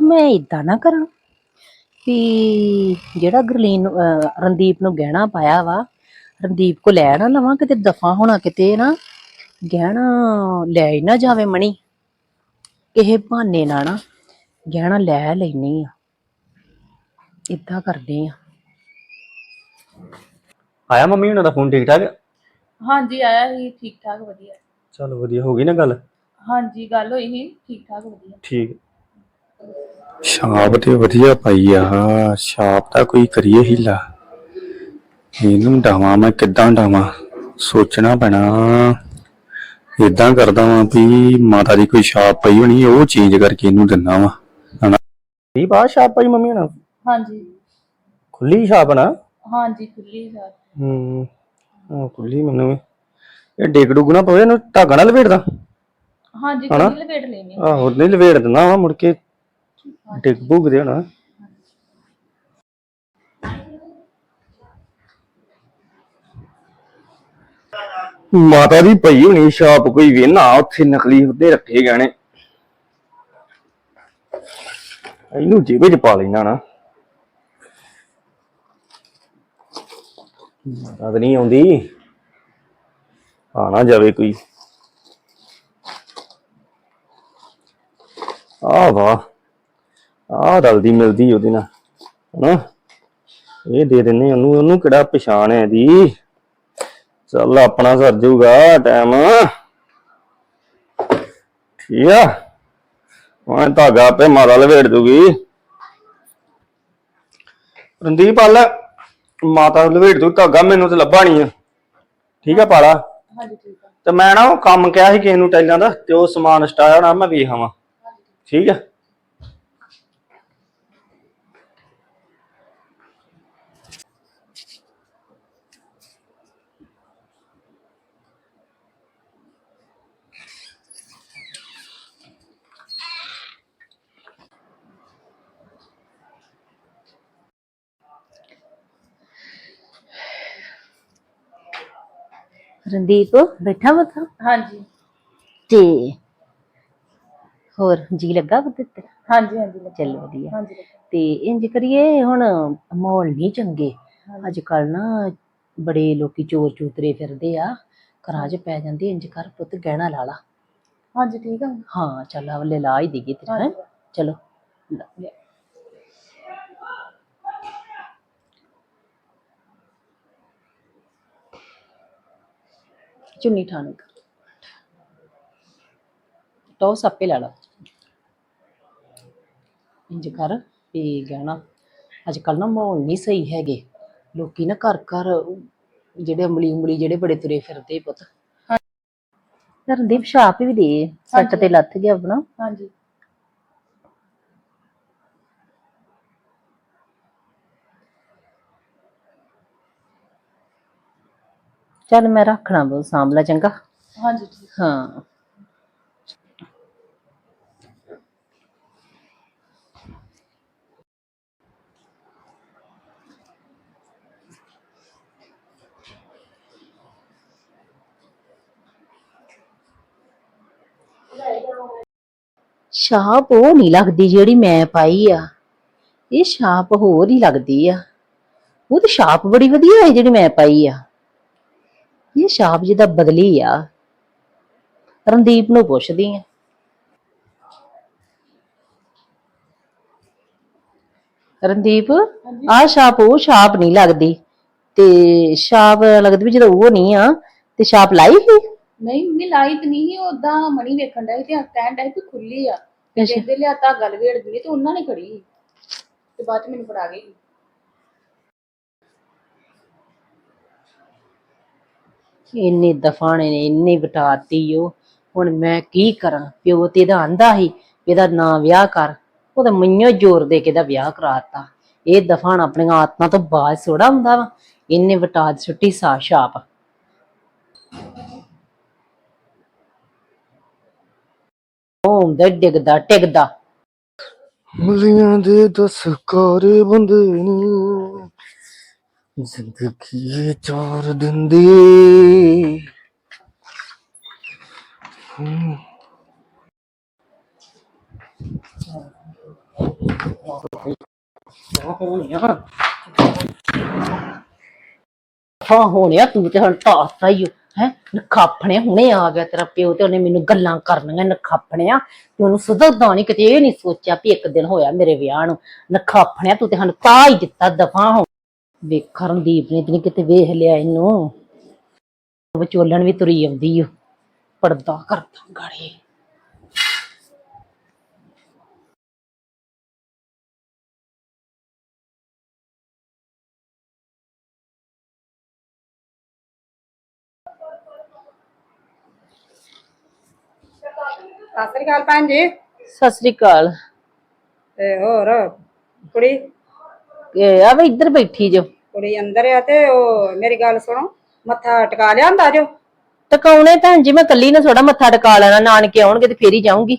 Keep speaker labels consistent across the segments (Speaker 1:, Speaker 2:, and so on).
Speaker 1: ਮੈਂ ਇਦਾਂ ਨਾ ਕਰਾਂ ਵੀ ਜਿਹੜਾ ਗਰਲੀਨ ਨੂੰ, ਅਹ, ਰਣਦੀਪ ਨੂੰ ਗਹਿਣਾ ਪਾਇਆ ਵਾ ਰਣਦੀਪ ਕੋ ਲੈ ਨਾ ਲਵਾਂ ਕਿਤੇ ਦਫਾ ਹੋਣਾ ਕਿਤੇ ਨਾ ਗਹਿਣਾ ਲੈ ਹੀ ਨਾ ਜਾਵੇ ਮਣੀ। ਕਿਸੇ ਬਹਾਨੇ ਨਾਲ ਨਾ ਗਹਿਣਾ ਲੈ ਲੈਣੀ ਆ। ਇਦਾਂ ਕਰਦੇ ਆ।
Speaker 2: ਆਇਆ ਮੰਮੀ ਹੁਣਾਂ ਦਾ ਫੋਨ ਠੀਕ ਠਾਕ
Speaker 3: ਹਾਂਜੀ ਆਇਆ ਸੀ ਠੀਕ ਠਾਕ ਵਧੀਆ।
Speaker 2: ਚਲ ਵਧੀਆ ਹੋ ਗਈ ਨਾ ਗੱਲ?
Speaker 3: ਹਾਂਜੀ ਗੱਲ ਹੋਈ ਸੀ ਠੀਕ ਠਾਕ ਵਧੀਆ।
Speaker 2: ਠੀਕ।
Speaker 4: ਛਾਪ ਤੇ ਵਧੀਆ ਪਾਈ ਆ। ਛਾਪ ਦਾ ਕੋਈ ਕਰੀਏ ਹੀਲਾ ਇਹਨੂੰ ਡਾਵਾਂ ਮੈਂ ਕਿੱਦਾਂ ਡਾਵਾਂ? ਸੋਚਣਾ ਪੈਣਾ। ਇਦਾਂ ਕਰਦਾ ਵਾਂ ਵੀ ਮਾਤਾ ਦੀ ਕੋਈ ਛਾਪ ਪਈ ਹੋਣੀ ਉਹ ਚੇਂਜ ਕਰਕੇ ਇਹਨੂੰ ਦਿੰਦਾ ਵਾਂ। ਹਨਾ?
Speaker 2: ਕੀ ਬਾਤ ਛਾਪ ਪਾਈ ਮੰਮੀ ਹੁਣਾਂ?
Speaker 3: ਹਾਂਜੀ।
Speaker 2: ਖੁੱਲੀ ਛਾਪ ਨਾ?
Speaker 3: ਹਾਂਜੀ ਖੁੱਲੀ ਸਰ
Speaker 2: ਹੂੰ ਉਹ ਖੁੱਲੀ ਮੈਨੂੰ ਵੀ। ਇਹ ਡਿੱਗ ਡੁੱਗ ਨਾ ਪਵੇ ਇਹਨੂੰ ਧਾਗਾ ਨਾਲ ਲਪੇਟਦਾ
Speaker 3: ਹਾਂਜੀ? ਖੁੱਲੀ ਲਪੇਟ ਲੈਣੀ
Speaker 2: ਆਹੋ ਨਹੀਂ ਲਪੇਟ ਦਿੰਦਾ ਵਾ ਮੁੜ ਕੇ ਡਿੱਗ ਭੁੱਗਦੇ ਹੋਣਾ। ਮਾਤਾ ਦੀ ਪਈ ਹੋਣੀ ਛਾਪ ਕੋਈ ਵੇਨਾ, ਉੱਥੇ ਨਕਲੀ ਉਹਦੇ ਰੱਖੇ ਗਾਣੇ ਇਹਨੂੰ ਜੇਬੇ ਚ ਪਾ ਲੈਣਾ ਨਾ। ਮਾਤਾ ਤਾਂ ਨਹੀਂ ਆਉਂਦੀ। ਆਣਾ ਜਾਵੇ ਕੋਈ। ਆ ਵਾਹ। ਆ ਰਲਦੀ ਮਿਲਦੀ ਉਹਦੇ ਨਾਲ ਹਨਾ? ਇਹ ਦੇ ਦਿੰਨੇ ਉਹਨੂੰ ਉਹਨੂੰ ਕਿਹੜਾ ਪਛਾਣ ਹੈ ਦੀ ਚੱਲ ਆਪਣਾ ਸਰ ਜਾਊਗਾ ਟਾਈਮ ਠੀਕ ਆ? ਮੈਂ ਧਾਗਾ ਆਪੇ ਮਾਤਾ ਲਵੇੜ ਦੂਗੀ ਰਣਦੀਪ ਹਲ ਮਾਤਾ ਲਵੇੜ ਦੂ ਧਾਗਾ ਮੈਨੂੰ ਤੇ ਲੱਭਾ ਨਹੀਂ ਆ। ਠੀਕ ਆ ਪਾਲਾ?
Speaker 3: ਹਾਂਜੀ ਠੀਕ ਆ।
Speaker 2: ਤੇ ਮੈਂ ਨਾ ਉਹ ਕੰਮ ਕਿਹਾ ਸੀ ਕਿਸੇ ਨੂੰ ਟੈਲਾਂ ਦਾ ਤੇ ਉਹ ਸਮਾਨ ਸਟਾਇਆ ਹੋਣਾ ਮੈਂ ਵੇਖ ਆਵਾਂ। ਠੀਕ ਆ?
Speaker 1: ਰਣਦੀਪ ਬੈਠਾ ਮਤ
Speaker 3: ਹਾਂਜੀ।
Speaker 1: ਤੇ ਹੋਰ ਜੀ ਲੱਗਾ ਪੁੱਤ ਤੇਰਾ?
Speaker 3: ਹਾਂਜੀ ਹਾਂਜੀ ਲੱਗਾ।
Speaker 1: ਚੱਲ ਵਧੀਆ।
Speaker 3: ਹਾਂਜੀ ਲੱਗਾ।
Speaker 1: ਤੇ ਇੰਜ ਕਰੀਏ ਹੁਣ ਮਾਹੌਲ ਨਹੀਂ ਚੰਗੇ। ਅੱਜ ਕੱਲ ਨਾ ਬੜੇ ਲੋਕੀ ਚੋਰ ਚੂਤਰੇ ਫਿਰਦੇ ਆ। ਘਰਾਂ 'ਚ ਪੈ ਜਾਂਦੇ ਇੰਜ ਕਰ ਪੁੱਤ ਗਹਿਣਾ ਲਾ ਲਾ।
Speaker 3: ਹਾਂਜੀ ਠੀਕ ਆ।
Speaker 1: ਹਾਂ ਚੱਲ ਹਵਲੇ ਲਾ ਹੀ ਦੇਗੀ ਤੇਰਾ ਹੈਂ? ਚਲੋ। ਲਾ। ਚੁੰਨੀ ਠਾਣ ਕਰ ਟੌਸ ਆਪੇ ਲਾ ਲਾ। ਇੰਜ ਕਰ ਵੀ ਗਹਿਣਾ ਅੱਜ ਕੱਲ ਨਾ ਮਾਹੌਲ ਨਹੀਂ ਸਹੀ ਹੈਗੇ। ਲੋਕੀ ਨਾ ਘਰ ਘਰ ਜਿਹੜੇ ਅਮਲੀ ਉਮਲੀ ਜਿਹੜੇ ਬੜੇ ਤੁਰੇ ਫਿਰਦੇ ਪੁੱਤ। ਰਣਦੀਪ ਛਾਪ ਵੀ ਦੇ। ਸੱਟ ਤੇ ਲੱਥ ਗਿਆ ਆਪਣਾ।
Speaker 3: ਹਾਂਜੀ।
Speaker 1: ਚੱਲ ਮੈਂ ਰੱਖਣਾ ਬੋ ਸਾਂਭਲਾ ਚੰਗਾ।
Speaker 3: ਹਾਂਜੀ ਠੀਕ।
Speaker 1: ਹਾਂ। ਛਾਪ ਉਹ ਨਹੀਂ ਲੱਗਦੀ ਜਿਹੜੀ ਮੈਂ ਪਾਈ ਆ। ਇਹ ਛਾਪ ਹੋਰ ਹੀ ਲੱਗਦੀ ਆ। ਉਹ ਤੇ ਛਾਪ ਬੜੀ ਵਧੀਆ ਹੈ ਜਿਹੜੀ ਮੈਂ ਪਾਈ ਆ। ਇਹ ਛਾਪ ਜਿਹਦਾ ਬਦਲੀ ਆ। ਰਣਦੀਪ ਨੂੰ ਪੁੱਛਦੀ ਆ। ਰਣਦੀਪ ਆਹ ਛਾਪ ਉਹ ਛਾਪ ਨਹੀਂ ਲੱਗਦੀ। ਤੇ ਛਾਪ ਲੱਗਦੀ ਵੀ ਜਦੋਂ ਉਹ ਨਹੀਂ ਆ ਤੇ ਛਾਪ ਲਾਈ ਸੀ?
Speaker 3: ਨਹੀਂ ਮੰਮੀ ਲਾਈ ਤੇ ਨਹੀਂ ਉਦਾਂ ਮਣੀ ਵੇਖਣ ਦਾ ਤੇ ਕਹਿਣ ਦਾ ਵੀ ਖੁੱਲੀ ਆ। ਤੇ
Speaker 1: ਅੱਛਾ।
Speaker 3: ਜਿਹਦੇ ਲਿਆ ਧਾਗਾ ਲਵੇੜ ਦਿੰਦੀ ਤੇ ਉਹਨਾਂ ਨੇ ਖੜੀ ਸੀ। ਤੇ ਬਾਅਦ ਚ ਮੈਨੂੰ ਫੜਾ ਗਈ
Speaker 1: ਇੰਨੇ ਦਫਾਣੇ ਨੇ, ਇੰਨੀ ਵਟਾਤੀ ਉਹ। ਹੁਣ ਮੈਂ ਕੀ ਕਰਾਂ? ਪਿਓ ਤੇ ਇਹਦਾ ਆਂਦਾ ਸੀ ਇਹਦਾ ਨਾਂ ਵਿਆਹ ਕਰ। ਉਹ ਤਾਂ ਮੈਨੂੰ ਜ਼ੋਰ ਦੇ ਕੇ ਇਹਦਾ ਵਿਆਹ ਕਰਾਤਾ। ਇਹ ਦਫਾਣ ਆਪਣੀਆਂ ਆਤਮਾ ਤੋਂ ਬਾਜ ਸੋੜਾ ਹੁੰਦਾ ਵਾ। ਇਹਨੇ ਵਟਾ ਸੁੱਟੀ ਸਾ ਛਾਪ ਉਹ ਹੁੰਦਾ ਡਿੱਗਦਾ ਟਿਕਦਾ
Speaker 2: ਮੁਲੀਆਂ ਦੇ ਦਸ ਕਾਰੇ ਬੰਦੇ ਨੇ। ਜ਼ਿੰਦਗੀ ਚਾਰ ਦਿੰਦੀ। ਹੂੰ
Speaker 1: ਹੋਣਿਆ ਹਾਂ ਹੋਣਿਆ ਤੂੰ ਤੇ ਹੁਣ ਤਾਸਤਾ ਹੀ ਹੈ? ਨਖਾਪਣੇ ਹੁਣੇ ਆ ਗਿਆ ਤੇਰਾ ਪਿਓ ਤੇ ਉਹਨੇ ਮੈਨੂੰ ਗੱਲਾਂ ਕਰਨੀਆਂ ਨਖਾਪਣਿਆ। ਤੇ ਉਹਨੂੰ ਸੁਧਰਦਾ ਨਹੀਂ ਕਿਤੇ ਇਹ ਨਹੀਂ ਸੋਚਿਆ ਵੀ ਇੱਕ ਦਿਨ ਹੋਇਆ ਮੇਰੇ ਵਿਆਹ ਨੂੰ। ਨਖਾਫਣਿਆ ਤੂੰ ਤੇ ਹਨ ਤਾ ਹੀ ਦਿੱਤਾ ਦਫਾ ਹੋ ਵੇਖ ਰਣਦੀਪ ਨੇ ਤੇ ਨੀ ਕਿਤੇ ਵੇਖ ਲਿਆ ਇਹਨੂੰ। ਵਿਚੋਲਣ ਵੀ ਤੁਰੀ ਆਉਂਦੀ ਓ। ਪਰਦਾ ਕਰਦਾ ਗਾੜੀ।
Speaker 5: ਸਤਿ ਸ੍ਰੀ ਅਕਾਲ ਭੈਣ ਜੀ।
Speaker 1: ਸਤਿ ਸ੍ਰੀ ਅਕਾਲ।
Speaker 5: ਤੇ ਹੋਰ ਕੁੜੀ?
Speaker 1: ਆ ਵੀ ਇੱਧਰ ਬੈਠੀ ਜੋ।
Speaker 5: ਕੁੜੀ ਅੰਦਰ ਆ ਤੇ ਉਹ ਮੇਰੀ ਗੱਲ ਸੁਣੋ ਮੱਥਾ ਟਿਕਾ ਲਿਆ ਹੁੰਦਾ ਜੋ।
Speaker 1: ਟਕਾਉਣੇ ਭੈਣ ਜੀ ਮੈਂ ਕੱਲੀ ਨੇ ਥੋੜਾ ਮੱਥਾ ਟਕਾ ਲੈਣਾ ਨਾਨਕੇ ਆਉਣਗੇ ਤੇ ਫੇਰ ਹੀ ਜਾਊਂਗੀ।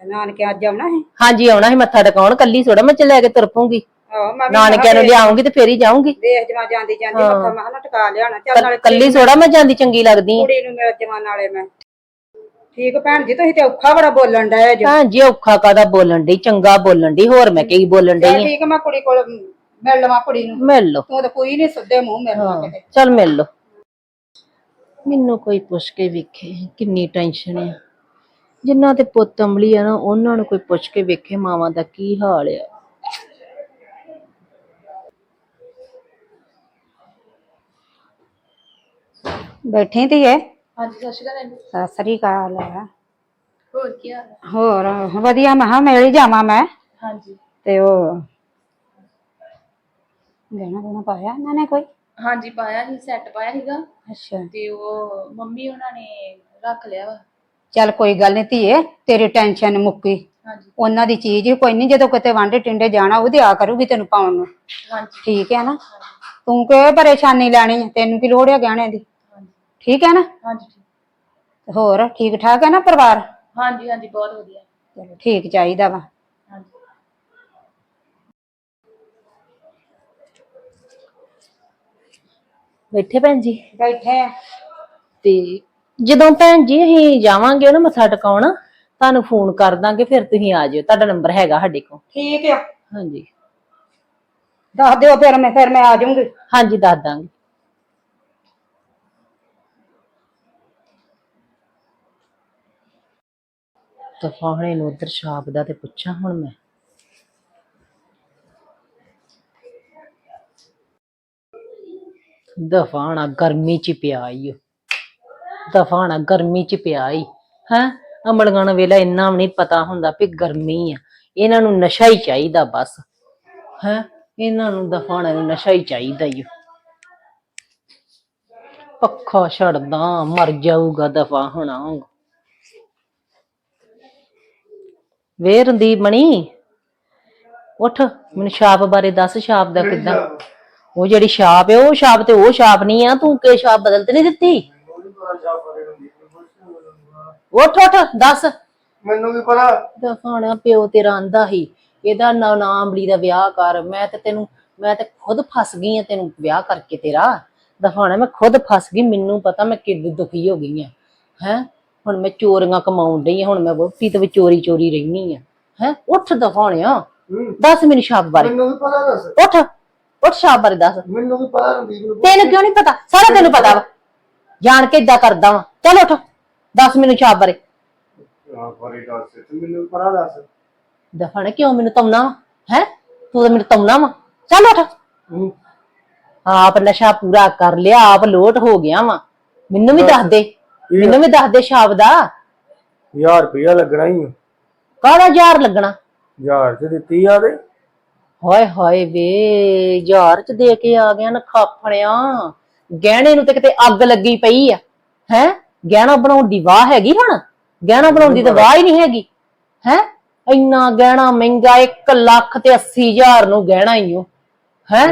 Speaker 5: ਨਾਨਕੇ ਅੱਜ ਆਉਣਾ ਹੈ
Speaker 1: ਹਾਂਜੀ ਆਉਣਾ ਸੀ ਮੱਥਾ ਟਕਾਉਣ ਕੱਲੀ ਥੋੜਾ ਮੈਂ ਚ ਲੈ ਕੇ ਤੁਰ ਪਊਂਗੀ।
Speaker 5: ਆਹੋ ਮੈਂ ਵੀ
Speaker 1: ਨਾਨਕਿਆਂ ਨੂੰ ਲਿਆਉਂਗੀ ਤੇ ਫੇਰ ਹੀ ਜਾਊਂਗੀ।
Speaker 5: ਦੇਖ ਜਮਾ ਜਾਂਦੀ ਜਾਂਦੀ ਮੱਥਾ ਮੈਂ ਨਾ ਟਿਕਾ ਲਿਆਣਾ ਚੱਲ ਨਾਲੇ
Speaker 1: ਕੱਲੀ ਥੋੜਾ ਮੈਂ ਜਾਂਦੀ ਚੰਗੀ ਲੱਗਦੀ। ਆਂ।
Speaker 5: ਕੁੜੀ ਨੂੰ ਮਿਲ ਜਮਾ ਨਾਲੇ ਮੈਂ। ਠੀਕ ਭੈਣ ਜੀ ਤੁਸੀਂ ਤੇ ਔਖਾ ਬੜਾ ਬੋਲਣ ਡਏ ਜੋ।
Speaker 1: ਭੈਣ ਜੀ ਔਖਾ ਕਾਦਾ ਬੋਲਣ ਡਈ ਚੰਗਾ ਬੋਲਣ ਡਈ ਹੋਰ ਮੈਂ ਕੀ ਬੋਲਣ
Speaker 5: ਚੱਲ
Speaker 1: ਡਈ ਆਂ?
Speaker 5: ਠੀਕ ਮੈਂ ਕੁੜੀ ਕੋਲ ਮਿਲ ਲਵਾਂ ਕੁੜੀ ਨੂੰ।
Speaker 1: ਮਿਲ ਲੋ
Speaker 5: ਤੂੰ ਤਾਂ ਕੋਈ ਨਹੀਂ ਸੁੱਧੇ ਮੂੰਹ ਮਿਲਣਾ ਕਿਤੇ।
Speaker 1: ਚੱਲ ਮਿਲ ਲੋ ਮੈਨੂੰ ਕੋਈ ਪੁੱਛ ਕੇ ਵੇਖੇ ਕਿੰਨੀ ਟੈਨਸ਼ਨ ਆ। ਜਿਨ੍ਹਾਂ ਤੇ ਪੁੱਤ ਅੰਬਲੀ ਆ ਨਾ ਉਹਨਾਂ ਨੂੰ ਕੋਈ ਪੁੱਛ ਕੇ ਵੇਖੇ ਮਾਵਾਂ ਦਾ ਕੀ ਹਾਲ ਆ।
Speaker 5: ਬੈਠੀ ਤੀ ਏ?
Speaker 3: ਹਾਂਜੀ ਸਤਿ ਸ਼੍ਰੀ ਅਕਾਲ
Speaker 5: ਸਤਿ ਸ੍ਰੀ ਅਕਾਲ।
Speaker 3: ਹੋਰ ਕੀ ਹਾਲ ਹੈ
Speaker 5: ਹੋਰ ਵਧੀਆ ਮੈਂ ਕਿਹਾ ਮਿਲ ਹੀ ਜਾਵਾਂ ਮੈਂ।
Speaker 3: ਹਾਂਜੀ।
Speaker 5: ਤੇ ਉਹ ਗਹਿਣਾ ਗੁਣਾ ਪਾਇਆ ਇਹਨਾਂ ਨੇ ਕੋਈ?
Speaker 3: ਹਾਂਜੀ ਪਾਇਆ ਸੀ ਸੈੱਟ ਪਾਇਆ ਸੀਗਾ।
Speaker 5: ਅੱਛਾ।
Speaker 3: ਤੇ ਉਹ ਮੰਮੀ ਉਹਨਾਂ ਨੇ ਰੱਖ ਲਿਆ ਵਾ।
Speaker 5: ਚੱਲ ਕੋਈ ਗੱਲ ਨਹੀਂ ਧੀਏ ਤੇਰੀ ਟੈਨਸ਼ਨ ਮੁੱਕੀ।
Speaker 3: ਹਾਂਜੀ।
Speaker 5: ਉਹਨਾਂ ਦੀ ਚੀਜ਼ ਹੀ ਕੋਈ ਨਹੀਂ ਜਦੋਂ ਕਿਤੇ ਵਾਂਡੇ ਟਿੰਡੇ ਜਾਣਾ ਉਹ ਦਿਆ ਕਰੂਗੀ ਤੈਨੂੰ ਪਾਉਣ ਨੂੰ।
Speaker 3: ਹਾਂਜੀ।
Speaker 5: ਠੀਕ ਹੈ ਨਾ? ਤੂੰ ਕਿਉਂ ਪਰੇਸ਼ਾਨੀ ਲੈਣੀ ਹੈ? ਤੈਨੂੰ ਕੀ ਲੋੜ ਹੈ ਗਹਿਣੇ ਦੀ?
Speaker 3: ਹਾਂਜੀ।
Speaker 5: ਠੀਕ ਹੈ ਨਾ?
Speaker 3: ਹਾਂਜੀ ਠੀਕ।
Speaker 5: ਹੋਰ ਠੀਕ ਠਾਕ ਹੈ ਨਾ ਪਰਿਵਾਰ?
Speaker 3: ਹਾਂਜੀ ਹਾਂਜੀ ਬਹੁਤ ਵਧੀਆ।
Speaker 5: ਚਲੋ ਠੀਕ ਚਾਹੀਦਾ ਵਾ।
Speaker 1: ਬੈਠੇ ਭੈਣ ਜੀ?
Speaker 5: ਬੈਠੇ ਆ।
Speaker 1: ਤੇ ਜਦੋਂ ਭੈਣ ਜੀ ਅਸੀਂ ਜਾਵਾਂਗੇ ਨਾ ਮੱਥਾ ਟਿਕਾਉਣ ਤੁਹਾਨੂੰ ਫੋਨ ਕਰ ਦਾਂਗੇ ਫਿਰ ਤੁਸੀਂ ਆ ਜਿਓ। ਤੁਹਾਡਾ ਨੰਬਰ ਹੈਗਾ ਸਾਡੇ ਕੋਲ।
Speaker 5: ਠੀਕ ਆ।
Speaker 1: ਹਾਂਜੀ।
Speaker 5: ਦੱਸ ਦਿਓ ਫਿਰ ਮੈਂ ਫਿਰ ਮੈਂ ਆ ਜਾਊਂਗੀ।
Speaker 1: ਹਾਂਜੀ ਦੱਸ ਦਾਂਗੇ। ਤਫਾਹਣੇ ਨੂੰ ਉਧਰ ਛਾਪ ਦਾ ਤੇ ਪੁੱਛਾਂ ਹੁਣ ਮੈਂ। ਦਫਾਣਾ ਗਰਮੀ ਚ ਪਿਆ ਈ ਓ। ਦਫਾਣਾ ਗਰਮੀ ਚ ਪਿਆ ਈ। ਹੈ? ਅਮਲਗਣ ਵੇਲਾ ਇੰਨਾ ਵੀ ਨਹੀਂ ਪਤਾ ਹੁੰਦਾ ਵੀ ਗਰਮੀ ਆ। ਇਹਨਾਂ ਨੂੰ ਨਸ਼ਾ ਹੀ ਚਾਹੀਦਾ ਬਸ। ਹੈ? ਇਹਨਾਂ ਨੂੰ ਦਫਾਣਾ ਨੂੰ ਨਸ਼ਾ ਹੀ ਚਾਹੀਦਾ ਈ ਓ। ਪੱਖਾ ਛੱਡਦਾ, ਮਰ ਜਾਊਗਾ ਦਫਾ ਹੋਣਾ ਵੇ ਰੰਦੀਪ ਮਣੀ, ਉੱਠ। ਮੈਨੂੰ ਛਾਪ ਬਾਰੇ ਦੱਸ, ਛਾਪ ਦਾ ਕਿੱਦਾਂ? ਉਹ ਜਿਹੜੀ ਛਾਪ ਹੈ ਉਹ ਛਾਪ ਤੇ ਉਹ ਛਾਪ ਨਹੀਂ ਆ ਤੂੰ ਕਿ ਛਾਪ ਬਦਲ ਤੇ ਨਹੀਂ ਦਿੱਤੀ? ਉੱਠ ਉੱਠ ਦੱਸ।
Speaker 2: ਮੈਨੂੰ ਵੀ ਪਤਾ?
Speaker 1: ਦਫਾਣਾ ਪਿਓ ਤੇਰਾ ਆਂਦਾ ਸੀ। ਇਹਦਾ ਨਾ ਨਾਮਲੀ ਦਾ ਵਿਆਹ ਕਰ। ਮੈਂ ਤੇ ਤੈਨੂੰ ਮੈਂ ਤੇ ਖੁਦ ਫਸ ਗਈ ਆ ਤੈਨੂੰ ਵਿਆਹ ਕਰਕੇ ਤੇਰਾ। ਦਫਾਣਾ ਮੈਂ ਖੁਦ ਫਸ ਗਈ ਮੈਨੂੰ ਪਤਾ ਮੈਂ ਕਿੰਨੀ ਦੁਖੀ ਹੋ ਗਈ ਆ। ਹੈ? ਹੁਣ ਮੈਂ ਚੋਰੀਆਂ ਕਮਾਉਣ ਡਈ ਆ ਹੁਣ ਮੈਂ ਵੋਟੀ ਤੇ ਚੋਰੀ ਚੋਰੀ ਰਹਿਨੀ ਆ। ਹੈ? ਉੱਠ ਦਫਾਣਿਆ ਦੱਸ ਮੈਨੂੰ ਛਾਪ ਬਾਰੇ।
Speaker 2: ਮੈਨੂੰ ਵੀ ਪਤਾ ਦੱਸ?
Speaker 1: ਉੱਠ। ਉੱਠ ਛਾਪ ਬਾਰੇ ਦੱਸ।
Speaker 2: ਮੈਨੂੰ ਵੀ ਪਤਾ ਰਣਦੀਪ ਨੂੰ
Speaker 1: ਤੈਨੂੰ ਕਿਉਂ ਨਹੀਂ ਪਤਾ? ਸਾਰਾ ਤੈਨੂੰ ਪਤਾ ਵਾ। ਜਾਣ ਕੇ ਇਦਾਂ ਕਰਦਾ ਵਾ। ਚੱਲ ਉੱਠ ਦੱਸ ਮੈਨੂੰ ਛਾਪ ਬਾਰੇ।
Speaker 2: ਹਾਂ ਬਾਰੇ ਦੱਸ ਤੇ ਮੈਨੂੰ ਵੀ ਪਤਾ ਦੱਸ।
Speaker 1: ਦਫਾਣਾ ਕਿਉਂ ਮੈਨੂੰ ਤਮਨਾ ਹੈ? ਤੂੰ ਤਾਂ ਮੈਨੂੰ ਤਮਨਾ ਵਾ। ਚੱਲ ਉੱਠ।
Speaker 2: ਹੂੰ।
Speaker 1: ਆਪ ਨਸ਼ਾ ਪੂਰਾ ਕਰ ਲਿਆ ਆਪ ਲੋਟ ਹੋ ਗਿਆ ਵਾ। ਮੈਨੂੰ ਵੀ ਦੱਸ। ਦੇ। ਮੈਨੂੰ ਵੀ ਦੱਸ ਦੇ ਛਾਪ ਦਾ।
Speaker 2: 1000 ਰੁਪਇਆ ਲੱਗਣਾ ਹੀ
Speaker 1: ਕਾਹਦਾ ਯਾਰ ਲੱਗਣਾ?
Speaker 2: 1000 ਚ ਦਿੱਤੀ ਆ ਤੇ।
Speaker 1: ਹਾਏ ਹਾਏ ਵੇ ਯਾਰ ਚ ਦੇ ਕੇ ਆ ਗਿਆ ਨਾ ਖਾਫਣਿਆ ਗਹਿਣੇ ਨੂੰ ਤੇ ਕਿਤੇ ਅੱਗ ਲੱਗੀ ਪਈ ਆ ਹੈ? ਗਹਿਣਾ ਬਣਾਉਣ ਦੀ ਵਾਹ ਹੈਗੀ ਹੁਣ? ਗਹਿਣਾ ਬਣਾਉਣ ਦੀ ਤਾਂ ਵਾਹ ਹੀ ਨਹੀਂ ਹੈਗੀ ਹੈ? ਇੰਨਾ ਗਹਿਣਾ ਮਹਿੰਗਾ 1 ਲੱਖ ਤੇ 80 ਹਜ਼ਾਰ ਨੂੰ ਗਹਿਣਾ ਹੀ? ਉਹ ਹੈ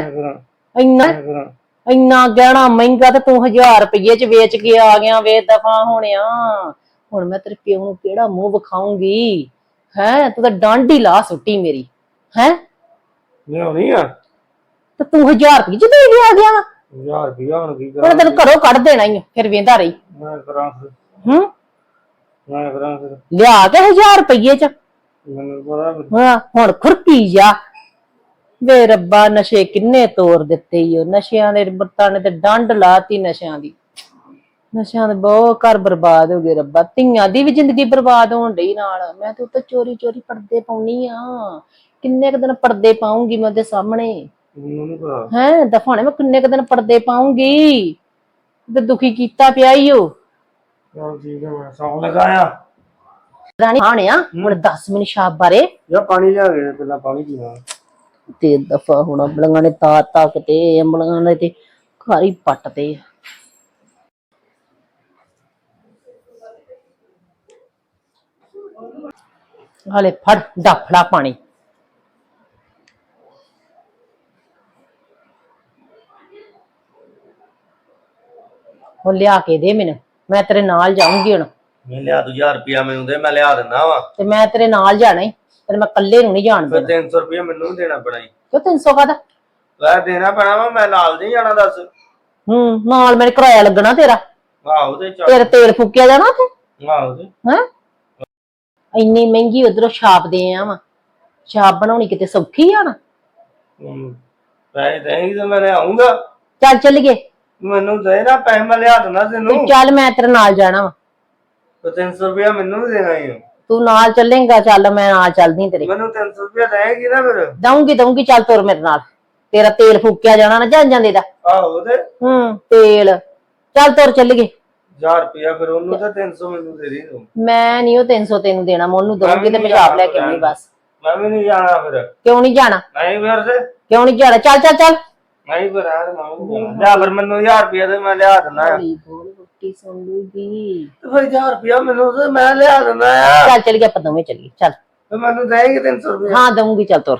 Speaker 1: ਇੰਨਾ ਇੰਨਾ ਗਹਿਣਾ ਮਹਿੰਗਾ ਤੇ ਤੂੰ 1000 ਰੁਪਏ ਚ ਵੇਚ ਕੇ ਆ ਗਿਆ ਵੇ ਦਫਾ ਹੋਣਿਆ। ਹੁਣ ਮੈਂ ਤੇਰੇ ਪਿਓ ਨੂੰ ਕਿਹੜਾ ਮੂੰਹ ਵਿਖਾਉਂਗੀ ਹੈ? ਤੂੰ ਤਾਂ ਡਾਂਢ ਹੀ ਲਾ ਸੁੱਟੀ ਮੇਰੀ ਹੈ?
Speaker 2: ਲਿਆਉਣੀ ਆ?
Speaker 1: ਤੇ ਤੂੰ 1000 ਰੁਪਏ ਚ ਦੇ ਕੇ ਆ ਗਿਆ ਵਾ।
Speaker 2: 1000 ਰੁਪਇਆ ਹੁਣ ਕੀ
Speaker 1: ਹੁਣ
Speaker 2: ਕਰਾਂ
Speaker 1: ਤੈਨੂੰ ਘਰੋਂ ਕੱਢ ਦੇਣਾ ਹੀ ਆ, ਫਿਰ ਵੇਂਦਾ ਰਹੀ।
Speaker 2: ਮੈਂ ਕਰਾਂ ਫਿਰ।
Speaker 1: ਹੂੰ?
Speaker 2: ਮੈਂ ਕਰਾਂ ਫਿਰ।
Speaker 1: ਲਿਆ ਕੇ 1000 ਰੁਪਏ ਚ।
Speaker 2: ਮੈਨੂੰ ਪਤਾ ਫਿਰ।
Speaker 1: ਹਾਂ ਹੁਣ ਖੁਰਕੀ ਜਾ। ਵੇ ਰੱਬਾ ਨਸ਼ੇ ਕਿੰਨੇ ਤੋੜ ਦਿੱਤੇ ਈ ਓ। ਨਸ਼ਿਆਂ ਦੇ ਬੱਤਾਂ ਨੇ ਤੇ ਡੰਡ ਲਾਤੀ ਨਸ਼ਿਆਂ ਦੀ। ਨਸ਼ਿਆਂ ਦੇ ਬਹੁਤ ਘਰ ਬਰਬਾਦ ਹੋ ਗਏ ਰੱਬਾ। ਧੀਆਂ ਦੀ ਵੀ ਜ਼ਿੰਦਗੀ ਬਰਬਾਦ ਹੋਣ ਡਈ ਨਾਲ। ਮੈਂ ਤੇ ਉੱਤੇ ਚੋਰੀ ਚੋਰੀ ਪਰਦੇ ਪਾਉਣੀ ਆ। ਕਿੰਨੇ ਕੁ ਦਿਨ ਪਰਦੇ ਪਾਉਂਗੀ ਮੈਂ ਉਹਦੇ ਸਾਹਮਣੇ?
Speaker 2: ਮੈਨੂੰ ਨਹੀਂ ਪਤਾ।
Speaker 1: ਹੈ ਦਫਾਣੇ ਮੈਂ ਕਿੰਨੇ ਕੁ ਦਿਨ ਪਰਦੇ ਪਾਉਂਗੀ ਤੇ ਦੁਖੀ ਕੀਤਾ ਪਿਆ ਈ ਓ।
Speaker 2: ਚਲ ਠੀਕ ਹੈ ਮੈਂ ਸੌਂ ਲਗਾਇਆ
Speaker 1: ਰਾਣੀ ਹਾਣਿਆ ਹੁਣ ਦੱਸ ਮੈਨੂੰ ਸ਼ਾਪ ਬਾਰੇ।
Speaker 2: ਯਾ ਪਾਣੀ ਲਿਆ ਕੇ ਪਹਿਲਾਂ ਪਾਣੀ ਪੀਣਾ।
Speaker 1: ਤੇ ਦਫਾ ਹੁਣ ਅੰਬਲੀਆਂ ਨੇ ਤਾ ਤੱਕ ਤੇ ਅੰਬਲੀਆਂ ਨੇ ਤੇ ਘਰ ਹੀ ਪੱਟ ਤੇ ਹਲੇ ਫੜ ਡਫੜਾ ਪਾਣੀ। ਉਹ ਲਿਆ ਕੇ ਦੇ ਮੈਨੂੰ ਮੈਂ ਤੇਰੇ ਨਾਲ ਜਾਊਂਗੀ ਹੁਣ।
Speaker 2: ਮੈਂ ਲਿਆ ਦੂ 1000 ਰੁਪਿਆ ਮੈਨੂੰ ਦੇ ਮੈਂ ਲਿਆ ਦਿੰਦਾ ਵਾ।
Speaker 1: ਤੇ ਮੈਂ ਤੇਰੇ ਨਾਲ ਜਾਣਾ ਈ ਤੇ ਮੈਂ ਇਕੱਲੇ ਨੂੰ ਨਹੀਂ ਜਾਣ
Speaker 2: ਫਿਰ
Speaker 1: ਦੇਣਾ।
Speaker 2: 300 ਰੁਪਿਆ ਮੈਨੂੰ ਵੀ ਦੇਣਾ ਪੈਣਾ ਈ।
Speaker 1: ਕਿਉਂ 300 ਕਾਦਾ
Speaker 2: ਲੈ ਦੇਣਾ ਪੈਣਾ ਵਾ ਮੈਂ ਨਾਲ ਨਹੀਂ ਜਾਣਾ ਦੱਸ।
Speaker 1: ਹੂੰ ਨਾਲ ਮੇਰੇ ਕਿਰਾਇਆ ਲੱਗਣਾ ਤੇਰਾ।
Speaker 2: ਆਹੋ ਤੇ ਚੱਲ।
Speaker 1: ਤੇਰੇ ਤੇਲ ਫੂਕਿਆ ਜਾਣਾ ਤੇ
Speaker 2: ਆਹੋ ਤੇ।
Speaker 1: ਹੈ? ਇੰਨੀ ਮਹਿੰਗੀ ਉਧਰੋਂ ਛਾਪ ਦੇ ਆ ਵਾ ਛਾਪ ਬਣਾਉਣੀ ਕਿਤੇ ਸੌਖੀ ਆ ਨਾ?
Speaker 2: ਪੈਸੇ ਦੇਂਗੀ ਤੇ ਮੈਂ ਲਿਆਉਂਗਾ
Speaker 1: ਚੱਲ ਚੱਲ ਗਏ।
Speaker 2: ਮੈਨੂੰ ਦੇ ਨਾ ਪੈਸੇ ਮੈਂ ਲਿਆ ਦਿੰਦਾ ਤੈਨੂੰ।
Speaker 1: ਚੱਲ ਮੈਂ ਤੇਰੇ ਨਾਲ ਜਾਣਾ ਵਾ।
Speaker 2: ਤੇ 300 ਰੁਪਿਆ ਮੈਨੂੰ ਵੀ ਦੇਣਾ ਹੀ
Speaker 1: ਤੂੰ ਨਾਲ ਚੱਲੇਂਗਾ ਚੱਲ ਮੈਂ ਨਾਲ ਚੱਲਦੀ ਤੇਰੇ।
Speaker 2: ਮੈਨੂੰ 300 ਰੁਪਿਆ ਦੇਂਗੀ ਨਾ ਫਿਰ।
Speaker 1: ਦਊਂਗੀ ਦਊਂਗੀ ਚੱਲ ਤੁਰ ਮੇਰੇ ਨਾਲ। ਤੇਰਾ ਤੇਲ ਫੂਕਿਆ ਜਾਣਾ ਨਾ ਜਾਂ ਜਾਂਦੇ ਦਾ।
Speaker 2: ਆਹੋ ਤੇ।
Speaker 1: ਹੂੰ ਤੇਲ। ਚੱਲ ਤੁਰ ਚੱਲ ਗਏ।
Speaker 2: 1000 ਰੁਪਿਆ ਫਿਰ ਉਹਨੂੰ ਤੇ 300 ਮੈਨੂੰ ਦੇ ਦੇ ਤੂੰ।
Speaker 1: ਮੈਂ ਨਹੀਂ ਉਹ 300 ਤੈਨੂੰ ਦੇਣਾ ਮੈਂ ਉਹਨੂੰ ਦਊਂਗੀ ਤੇ
Speaker 2: ਮੈਂ
Speaker 1: ਪਿਸ਼ਾਬ ਲੈ ਕੇ ਆਉਣੀ ਬਸ।
Speaker 2: ਮੈਂ ਵੀ ਨਹੀਂ ਜਾਣਾ ਫਿਰ।
Speaker 1: ਕਿਉਂ ਨਹੀਂ ਜਾਣਾ?
Speaker 2: ਨਹੀਂ ਫਿਰ ਤੇ।
Speaker 1: ਕਿਉਂ ਨਹੀਂ ਜਾਣਾ? ਚੱਲ ਚੱਲ ਚੱਲ।
Speaker 2: ਨਹੀਂ ਫਿਰ ਆ ਮੈਂ। ਲਿਆ ਫਿਰ ਮੈਨੂੰ 1000 ਰੁਪਿਆ ਤੇ ਮੈਂ ਲਿਆ ਦਿੰਦਾ ਆ।
Speaker 1: ਬੋਲ ਰੋਟੀ ਸੁਣ ਲੂਗੀ।
Speaker 2: ਤੇ ਫਿਰ 1000 ਰੁਪਿਆ ਮੈਨੂੰ ਤੇ ਮੈਂ ਲਿਆ ਦਿੰਦਾ ਆ।
Speaker 1: ਚੱਲ ਚੱਲ ਗਿਆ ਆਪਾਂ ਦੋਵੇਂ ਚੱਲੀਏ। ਚੱਲ।
Speaker 2: ਮੈਨੂੰ ਦੇਂਗੀ 300 ਰੁਪਿਆ
Speaker 1: ਹਾਂ ਦਊਂਗੀ ਚੱਲ ਤੁਰ।